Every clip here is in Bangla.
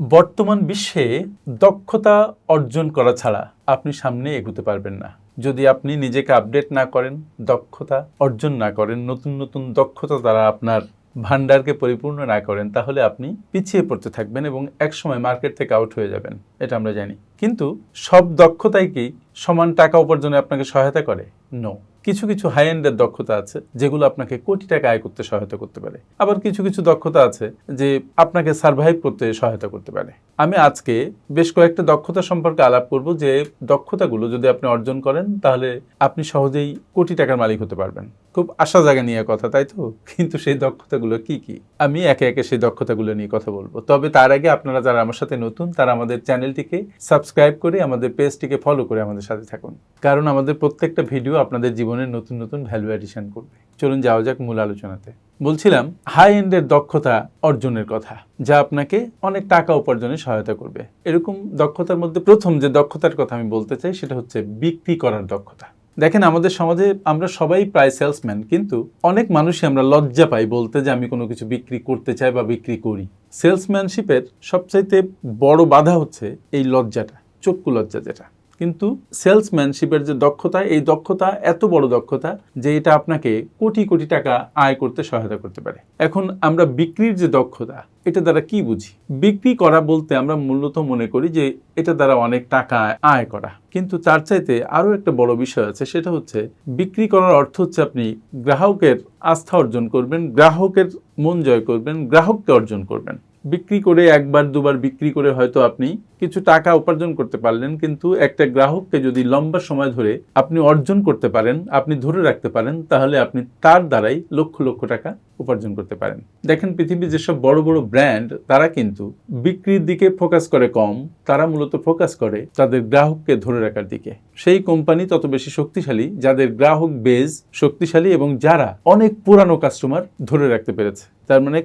বর্তমান বিশ্বে দক্ষতা অর্জন করা ছাড়া আপনি সামনে এগোতে পারবেন না। যদি আপনি নিজেকে আপডেট না করেন, দক্ষতা অর্জন না করেন, নতুন নতুন দক্ষতা দ্বারা আপনার ভান্ডারকে পরিপূর্ণ না করেন, তাহলে আপনি পিছিয়ে পড়তে থাকবেন এবং একসময় মার্কেট থেকে আউট হয়ে যাবেন, এটা আমরা জানি। কিন্তু সব দক্ষতাই কি সমান টাকা উপার্জনে আপনাকে সহায়তা করে? নো কিছু কিছু হাই এন্ডের দক্ষতা আছে, যেগুলো আপনাকে কোটি টাকা আয় করতে সহায়তা করতে পারে। আবার কিছু কিছু দক্ষতা আছে, যে আপনাকে সার্ভাইভ করতে সহায়তা করতে পারে। আমি আজকে বেশ কয়েকটা দক্ষতা সম্পর্কে আলাপ করব যে দক্ষতাগুলো যদি আপনি অর্জন করেন, তাহলে আপনি সহজেই কোটি টাকার মালিক হতে পারবেন। খুব আশা জায়গা নিয়ে কথা, তাই তো? কিন্তু সেই দক্ষতাগুলো কি কি? আমি একে একে সেই দক্ষতাগুলো নিয়ে কথা বলব। তবে তার আগে আপনারা যারা আমার সাথে নতুন, তারা আমাদের চ্যানেলটিকে সাবস্ক্রাইব করে আমাদের পেজটিকে ফলো করে আমাদের সাথে থাকুন। কারণ আমাদের প্রত্যেকটা ভিডিও আপনাদের জীবনের নতুন নতুন ভ্যালু অ্যাডিশন করবে। চলুন যাওয়া যাক মূল আলোচনাতে। বলছিলাম হাই এন্ডের দক্ষতা অর্জনের কথা, যা আপনাকে অনেক টাকা উপার্জনে সহায়তা করবে। এরকম দক্ষতার মধ্যে প্রথম যে দক্ষতার কথা আমি বলতে চাই, সেটা হচ্ছে বিক্রি করার দক্ষতা। দেখেন, আমাদের সমাজে আমরা সবাই প্রায় সেলসম্যান কিন্তু অনেক মানুষই আমরা লজ্জা পাই বলতে যে আমি কোনো কিছু বিক্রি করতে চাই বা বিক্রি করি। সেলসম্যানশিপের সবচাইতে বড় বাধা হচ্ছে এই লজ্জাটা, চক্ষু লজ্জা যেটা। কিন্তু সেলসম্যানশিপের যে দক্ষতা, এই দক্ষতা এত বড় দক্ষতা যে এটা আপনাকে কোটি কোটি টাকা আয় করতে সহায়তা করতে পারে। এখন আমরা বিক্রির যে দক্ষতা, এটা দ্বারা কি বুঝি? বিক্রি করা বলতে আমরা মূলত মনে করি যে এটা দ্বারা অনেক টাকা আয় করা। কিন্তু তার চাইতে আরও একটা বড় বিষয় আছে, সেটা হচ্ছে বিক্রি করার অর্থ হচ্ছে আপনি গ্রাহকের আস্থা অর্জন করবেন, গ্রাহকের মন জয় করবেন, গ্রাহককে অর্জন করবেন। বিক্রি করে একবার, দুবার বিক্রি করে হয়তো আপনি কিছু টাকা উপার্জন করতে পারলেন, কিন্তু একটা গ্রাহককে যদি লম্বা সময় ধরে আপনি অর্জন করতে পারেন, আপনি ধরে রাখতে পারেন, তাহলে আপনি তার দ্বারাই লক্ষ লক্ষ টাকা উপার্জন করতে পারেন। দেখেন, পৃথিবীর যেসব বড় বড় ব্র্যান্ড, তারা কিন্তু বিক্রির দিকে ফোকাস করে কম, তারা মূলত ফোকাস করে তাদের গ্রাহককে ধরে রাখার দিকে। সেই কোম্পানি তত বেশি শক্তিশালী, যাদের গ্রাহক বেজ শক্তিশালী এবং যারা অনেক পুরানো কাস্টমার ধরে রাখতে পেরেছে। তার মানে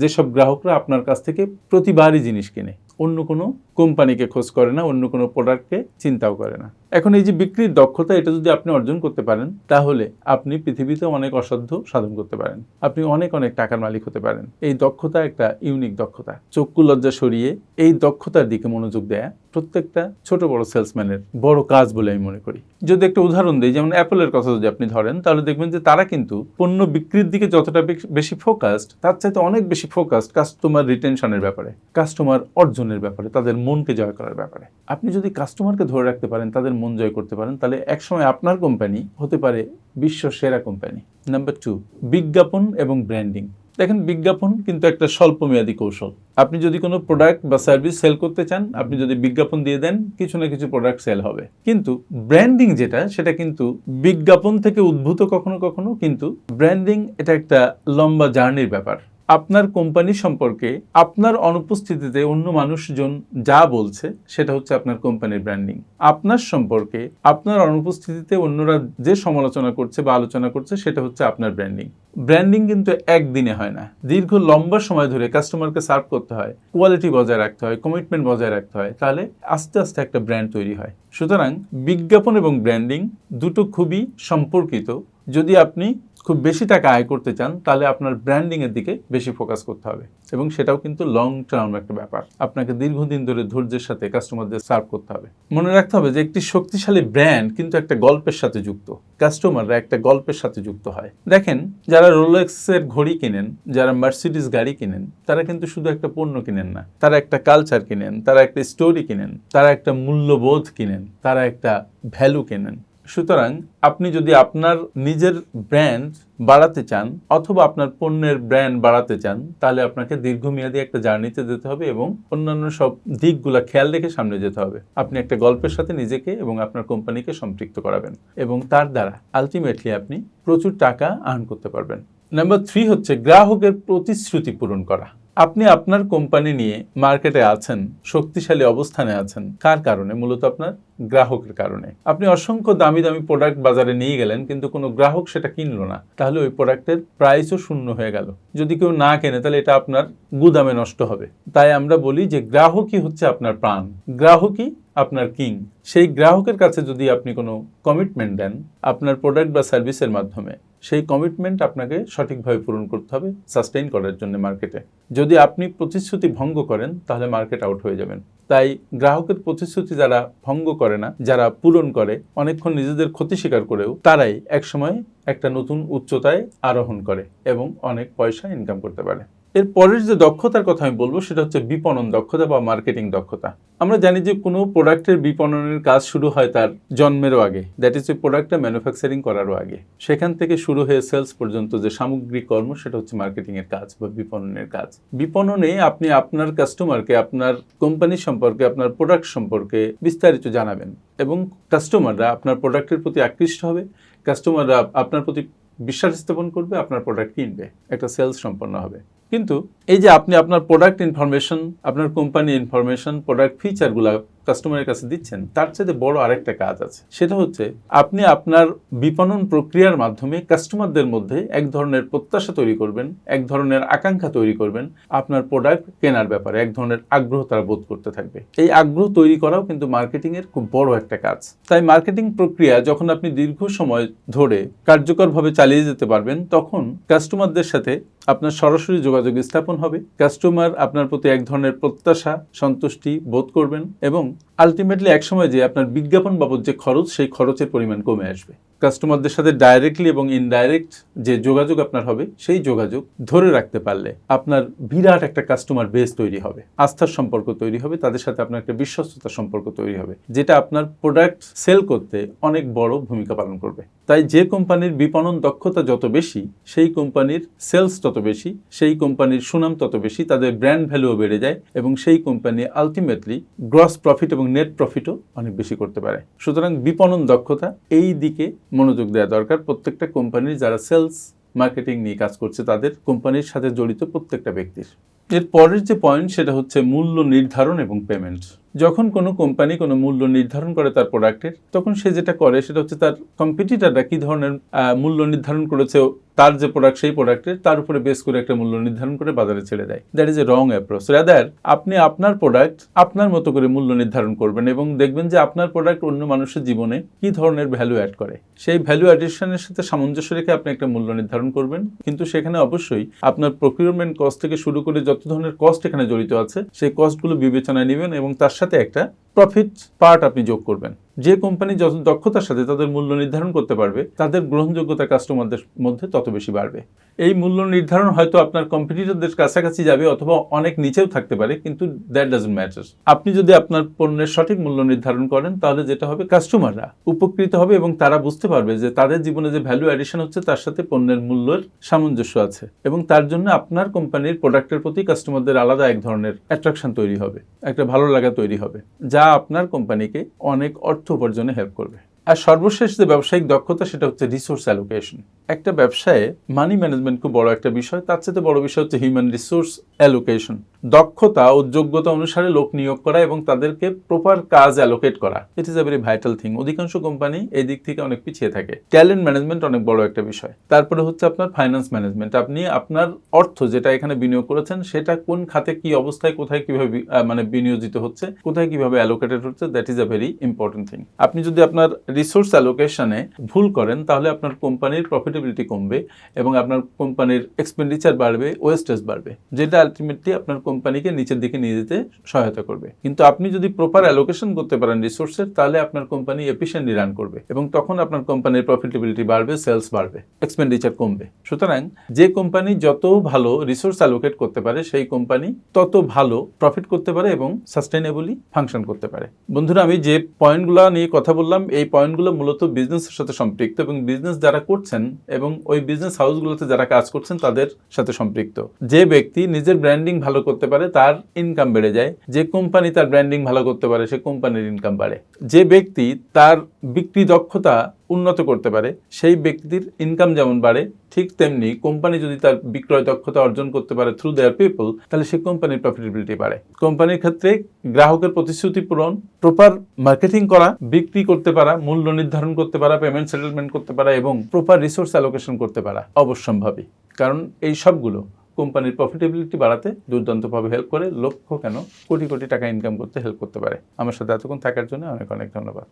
যেসব গ্রাহকরা আপনার কাছ থেকে প্রতিবারই জিনিস কেনে, অন্য কোনো কোম্পানিকে খোঁজ করে না, অন্য কোনো প্রোডাক্টকে চিন্তাও করে না। এখন এই যে বিক্রির দক্ষতা, এটা যদি আপনি অর্জন করতে পারেন, তাহলে আপনি পৃথিবীতে অনেক অসাধ্য সাধন করতে পারেন। আপনি অনেক অনেক টাকার মালিক হতে পারেন। এই দক্ষতা একটা ইউনিক দক্ষতা। চক্ষু লজ্জা সরিয়ে এই দক্ষতার দিকে মনোযোগ দেয়া প্রত্যেকটা ছোট বড় সেলসম্যানের বড় কাজ বলে আমি মনে করি। যদি একটা উদাহরণ দিই, যেমন অ্যাপলের কথা যদি আপনি ধরেন, তাহলে দেখবেন যে তারা কিন্তু পণ্য বিক্রির দিকে যতটা বেশ- ফোকাসড তার চাইতে অনেক বেশি ফোকাসড কাস্টমার রিটেনশনের ব্যাপারে কাস্টমার অর্জনের ব্যাপারে, তাদের মনকে জয় করার ব্যাপারে। আপনি যদি কাস্টমারকে ধরে রাখতে পারেন, তাদের মন জয় করতে পারেন, তাহলে একসময় আপনার কোম্পানি হতে পারে বিশ্ব সেরা কোম্পানি নাম্বার টু বিজ্ঞাপন এবং ব্র্যান্ডিং দেখেন বিজ্ঞাপন কিন্তু একটা স্বল্পমেয়াদী কৌশল। আপনি যদি কোনো প্রোডাক্ট বা সার্ভিস সেল করতে চান, আপনি যদি বিজ্ঞাপন দিয়ে দেন, কিছু না কিছু প্রোডাক্ট সেল হবে। কিন্তু ব্র্যান্ডিং যেটা, সেটা কিন্তু বিজ্ঞাপন থেকে উদ্ভূত কখনো কখনো কিন্তু ব্র্যান্ডিং এটা একটা লম্বা জার্নির ব্যাপার। আপনার কোম্পানি সম্পর্কে আপনার অনুপস্থিতিতে অন্য মানুষজন যা বলছে, সেটা হচ্ছে আপনার কোম্পানির ব্র্যান্ডিং আপনার সম্পর্কে আপনার অনুপস্থিতিতে অন্যরা যে সমালোচনা করছে বা আলোচনা করছে, সেটা হচ্ছে আপনার ব্র্যান্ডিং ব্র্যান্ডিং কিন্তু একদিনে হয় না। দীর্ঘ লম্বা সময় ধরে কাস্টমারকে সার্ভ করতে হয় কোয়ালিটি বজায় রাখতে হয় কমিটমেন্ট বজায় রাখতে হয়, তাহলে আস্তে আস্তে একটা ব্র্যান্ড তৈরি হয়। সুতরাং বিজ্ঞাপন এবং ব্র্যান্ডিং দুটো খুবই সম্পর্কিত। যদি আপনি খুব বেশি টাকা আয় করতে চান, তাহলে আপনার ব্র্যান্ডিং এর দিকে বেশি ফোকাস করতে হবে। এবং সেটাও কিন্তু লং টার্ম একটা ব্যাপার। আপনাকে দীর্ঘদিন ধরে ধৈর্যের সাথে কাস্টমারদের সার্ভ করতে হবে। মনে রাখতে হবে যে একটি শক্তিশালী ব্র্যান্ড কিন্তু একটা গল্পের সাথে যুক্ত। কাস্টমাররা একটা গল্পের সাথে যুক্ত হয়। দেখেন, যারা রোলেক্সের ঘড়ি কিনেন, যারা মার্সিডিস গাড়ি কিনেন, তারা কিন্তু শুধু একটা পণ্য কিনেন না। তারা একটা কালচার কিনেন, তারা একটা স্টোরি কিনেন, তারা একটা মূল্যবোধ কিনেন, তারা একটা ভ্যালু কেনেন। সুতরাং আপনি যদি আপনার নিজের ব্র্যান্ড বাড়াতে চান অথবা আপনার পণ্যের ব্র্যান্ড বাড়াতে চান, তাহলে আপনাকে দীর্ঘমেয়াদী একটা জার্নিতে যেতে হবে এবং অন্যান্য সব দিকগুলো খেয়াল রেখে সামনে যেতে হবে। আপনি একটা গল্পের সাথে নিজেকে এবং আপনার কোম্পানিকে সম্পৃক্ত করাবেন এবং তার দ্বারা আলটিমেটলি আপনি প্রচুর টাকা আর্ন করতে পারবেন। নাম্বার থ্রি হচ্ছে গ্রাহকের প্রতিশ্রুতি পূরণ করা। আপনি আপনার কোম্পানি নিয়ে মার্কেটে আছেন, শক্তিশালী অবস্থানে আছেন, কার কারণে? মূলত আপনার গ্রাহকের কারণে। আপনি অসংখ্য দামি দামি প্রোডাক্ট বাজারে নিয়ে গেলেন, কিন্তু কোনো গ্রাহক সেটা কিনলো না। তাহলে ওই প্রোডাক্টের প্রাইসও শূন্য হয়ে গেল। যদি কেউ না কেনে, তাহলে এটা আপনার গুদামে নষ্ট হবে। তাই আমরা বলি যে গ্রাহকই হচ্ছে আপনার প্রাণ। গ্রাহকই আপনার কিং, সেই গ্রাহকের কাছে যদি আপনি কোনো কমিটমেন্ট দেন, আপনার প্রোডাক্ট বা সার্ভিসের মাধ্যমে, সেই কমিটমেন্ট আপনাকে সঠিকভাবে পূরণ করতে হবে সাস্টেইন করার জন্য মার্কেটে যদি আপনি প্রতিশ্রুতি ভঙ্গ করেন, তাহলে মার্কেট আউট হয়ে যাবেন। তাই গ্রাহকের প্রতিশ্রুতি যারা ভঙ্গ করে না, যারা পূরণ করে, অনেকক্ষণ নিজেদের ক্ষতি স্বীকার করেও, তারাই একসময় একটা নতুন উচ্চতায় আরোহণ করে এবং অনেক পয়সা ইনকাম করতে পারে। এর পরের যে দক্ষতার কথা আমি বলব, সেটা হচ্ছে বিপণন দক্ষতা বা মার্কেটিং দক্ষতা। আমরা জানি যে কোনো প্রোডাক্টের বিপণনের কাজ শুরু হয় তার জন্মেরও আগে। দ্যাট ইজ এ প্রোডাক্টটা ম্যানুফ্যাকচারিং করারও আগে। সেখান থেকে শুরু হয়ে সেলস পর্যন্ত যে সামগ্রিক কর্ম, সেটা হচ্ছে মার্কেটিং এর কাজ বা বিপণনের কাজ। বিপণনে আপনি আপনার কাস্টমারকে আপনার কোম্পানি সম্পর্কে, আপনার প্রোডাক্ট সম্পর্কে বিস্তারিত জানাবেন এবং কাস্টমাররা আপনার প্রোডাক্টের প্রতি আকৃষ্ট হবে। কাস্টমাররা আপনার প্রতি বিশ্বাস স্থাপন করবে, আপনার প্রোডাক্ট কিনবে। একটা সেলস সম্পন্ন হবে। কিন্তু এই যে আপনি আপনার প্রোডাক্ট ইনফরমেশন আপনার কোম্পানি ইনফরমেশন প্রোডাক্ট ফিচারগুলো কাস্টমারের কাছে দিচ্ছেন, তার চেয়ে বড় আরেকটা কাজ আছে। সেটা হচ্ছে, আপনি আপনার বিপণন প্রক্রিয়ার মাধ্যমে কাস্টমারদের মধ্যে এক ধরনের প্রত্যাশা তৈরি করবেন, এক ধরনের আকাঙ্ক্ষা তৈরি করবেন, আপনার প্রোডাক্ট কেনার ব্যাপারে, এক ধরনের আগ্রহ তারা বোধ করতে থাকবে। এই আগ্রহ তৈরি করাও কিন্তু মার্কেটিং এর খুব বড় একটা কাজ। তাই মার্কেটিং প্রক্রিয়া যখন আপনি দীর্ঘ সময় ধরে কার্যকরভাবে চালিয়ে যেতে পারবেন, তখন কাস্টমারদের সাথে আপনার সরাসরি যোগাযোগ স্থাপন হবে। কাস্টমার আপনার প্রতি এক ধরনের প্রত্যাশা, সন্তুষ্টি বোধ করবেন এবং আলটিমেটলি একসময় যে আপনার বিজ্ঞাপন বাবদ যে খরচ, সেই খরচের পরিমাণ কমে আসবে। কাস্টমারদের সাথে ডাইরেক্টলি এবং ইনডাইরেক্ট যে যোগাযোগ আপনার হবে, সেই যোগাযোগ ধরে রাখতে পারলে আপনার বিরাট একটা কাস্টমার বেস তৈরি হবে, আস্থার সম্পর্ক তৈরি হবে, তাদের সাথে আপনার একটা বিশ্বস্ততার সম্পর্ক তৈরি হবে, যেটা আপনার প্রোডাক্ট সেল করতে অনেক বড় ভূমিকা পালন করবে। তাই যে কোম্পানির বিপণন দক্ষতা যত বেশি, সেই কোম্পানির সেলস তত বেশি, সেই কোম্পানির সুনাম তত বেশি, তাদের ব্র্যান্ড ভ্যালুও বেড়ে যায় এবং সেই কোম্পানি আলটিমেটলি গ্রস প্রফিট এবং নেট প্রফিটও অনেক বেশি করতে পারে। সুতরাং বিপণন দক্ষতা এই দিকে মনোযোগ দেওয়া দরকার। প্রত্যেকটা কোম্পানির যারা সেলস মার্কেটিং নিয়ে কাজ করছে, তাদের কোম্পানির সাথে জড়িত প্রত্যেকটা ব্যক্তির। এর পরের যে পয়েন্ট সেটা হচ্ছে মূল্য নির্ধারণ এবং পেমেন্ট যখন কোনো কোম্পানি কোনো মূল্য নির্ধারণ করে তার প্রোডাক্টের তখন সে যেটা করে, সেটা হচ্ছে তার কম্পিটিটাররা কী ধরনের মূল্য নির্ধারণ করেছে তার যে প্রোডাক্ট সেই প্রোডাক্টের তার উপরে বেস করে একটা মূল্য নির্ধারণ করে বাজারে ছেড়ে দেয়। That is a wrong approach rather আপনি আপনার প্রোডাক্ট আপনার মতো করে মূল্য নির্ধারণ করবেন এবং দেখবেন যে আপনার প্রোডাক্ট অন্য মানুষের জীবনে কি ধরনের ভ্যালু অ্যাড করে। সেই ভ্যালু অ্যাডিশনের সাথে সামঞ্জস্য রেখে আপনি একটা মূল্য নির্ধারণ করবেন। কিন্তু সেখানে অবশ্যই আপনার প্রকিউরমেন্ট কস্ট থেকে শুরু করে যত ধরনের কস্ট এখানে জড়িত আছে, সেই কস্টগুলো বিবেচনায় নেবেন এবং তার সাথে একটা প্রফিট পার্ট আপনি যোগ করবেন। যে কোম্পানি যত দক্ষতার সাথে তাদের মূল্য নির্ধারণ করতে পারবে, তাদের গ্রহণযোগ্যতা কাস্টমারদের মধ্যে তত বেশি বাড়বে। এই মূল্য নির্ধারণ হয়তো আপনার কম্পিটিটরদের কাছাকাছি যাবে অথবা অনেক নিচেও থাকতে পারে, কিন্তু দ্যাট ডাজন্ট ম্যাটার আপনি যদি আপনার পণ্যের সঠিক মূল্য নির্ধারণ করেন, তাহলে যেটা হবে কাস্টমাররা উপকৃত হবে এবং তারা বুঝতে পারবে যে তাদের জীবনে যে ভ্যালু অ্যাডিশন হচ্ছে, তার সাথে পণ্যের মূল্যের সামঞ্জস্য আছে এবং তার জন্য আপনার কোম্পানির প্রোডাক্টের প্রতি কাস্টমারদের আলাদা এক ধরনের অ্যাট্রাকশন তৈরি হবে, একটা ভালো লাগা তৈরি হবে, যা আপনার কোম্পানিকে অনেক অর্থ উপার্জনে হেল্প করবে। আর সর্বশেষ যে ব্যবসায়িক দক্ষতা, সেটা হচ্ছে রিসোর্স অ্যালোকেশন একটা ব্যবসায়ে মানি ম্যানেজমেন্ট খুব বড় একটা বিষয়, তার সাথে বড় বিষয় হচ্ছে হিউম্যান রিসোর্স অ্যালোকেশন দক্ষতা ও যোগ্যতা অনুসারে লোক নিয়োগ করা এবং তাদেরকে প্রপার কাজ অ্যালোকেট করা। It is a very vital thing অধিকাংশ কোম্পানি এই দিক থেকে অনেক পিছিয়ে থাকে। ট্যালেন্ট ম্যানেজমেন্ট অনেক বড় একটা বিষয়। তারপরে হচ্ছে আপনার ফাইন্যান্স ম্যানেজমেন্ট আপনি আপনার অর্থ যেটা এখানে বিনিয়োগ করেছেন, সেটা কোন খাতে কি অবস্থায়, কোথায় কীভাবে মানে বিনিয়োজিত হচ্ছে, কোথায় কীভাবে অ্যালোকেটেড হচ্ছে that is a very important thing আপনি যদি আপনার রিসোর্স অ্যালোকেশনে ভুল করেন, তাহলে আপনার কোম্পানির প্রফিটেবিলিটি কমবে এবং আপনার কোম্পানির এক্সপেন্ডিচার বাড়বে ওয়েস্টেজ বাড়বে, যেটা আলটিমেটলি আপনার কোম্পানিকে নিচের দিকে নিয়ে যেতে সহায়তা করবে। কিন্তু আপনি যদি প্রপার অ্যালোকেশন করতে পারেন রিসোর্সের তাহলে আপনার কোম্পানি এফিসিয়েন্টলি রান করবে এবং তখন আপনার কোম্পানির প্রফিটেবিলিটি বাড়বে সেলস বাড়বে এক্সপেন্ডিচার কমবে। সুতরাং যে কোম্পানি যত ভালো রিসোর্স অ্যালোকেট করতে পারে, সেই কোম্পানি তত ভালো প্রফিট করতে পারে এবং সাস্টেনেবলি ফাংশন করতে পারে। বন্ধুরা, আমি যে পয়েন্টগুলো নিয়ে কথা বললাম, এই পয়েন্টগুলো মূলত বিজনেসের সাথে সম্পৃক্ত এবং বিজনেস যারা করছেন এবং ওই বিজনেস হাউসগুলোতে যারা কাজ করছেন তাদের সাথে সম্পৃক্ত। যে ব্যক্তি নিজের ব্র্যান্ডিং ভালো করতে পারে, তার ইনকাম বেড়ে যায়। যে কোম্পানি তার ব্র্যান্ডিং ভালো করতে পারে, সে কোম্পানির ইনকাম বাড়ে। যে ব্যক্তি তার বিক্রি দক্ষতা উন্নত করতে পারে, সেই ব্যক্তির ইনকাম যেমন বাড়ে, ঠিক তেমনি কোম্পানি যদি তার বিক্রয় দক্ষতা অর্জন করতে পারে থ্রু দেয়ার পিপল তাহলে সেই কোম্পানির প্রফিটেবিলিটি বাড়ে। কোম্পানির ক্ষেত্রে গ্রাহকের প্রতিশ্রুতি পূরণ প্রপার মার্কেটিং করা, বিক্রি করতে পারা, মূল্য নির্ধারণ করতে পারা পেমেন্ট সেটেলমেন্ট করতে পারা এবং প্রপার রিসোর্স অ্যালোকেশন করতে পারা অবশ্যম্ভাবী। কারণ এই সবগুলো কোম্পানির প্রফিটেবিলিটি বাড়াতে দুর্দান্তভাবে হেল্প করে, লক্ষ কেন কোটি কোটি টাকা ইনকাম করতে হেল্প করতে পারে। আমার সাথে এতক্ষণ থাকার জন্য অনেক অনেক ধন্যবাদ।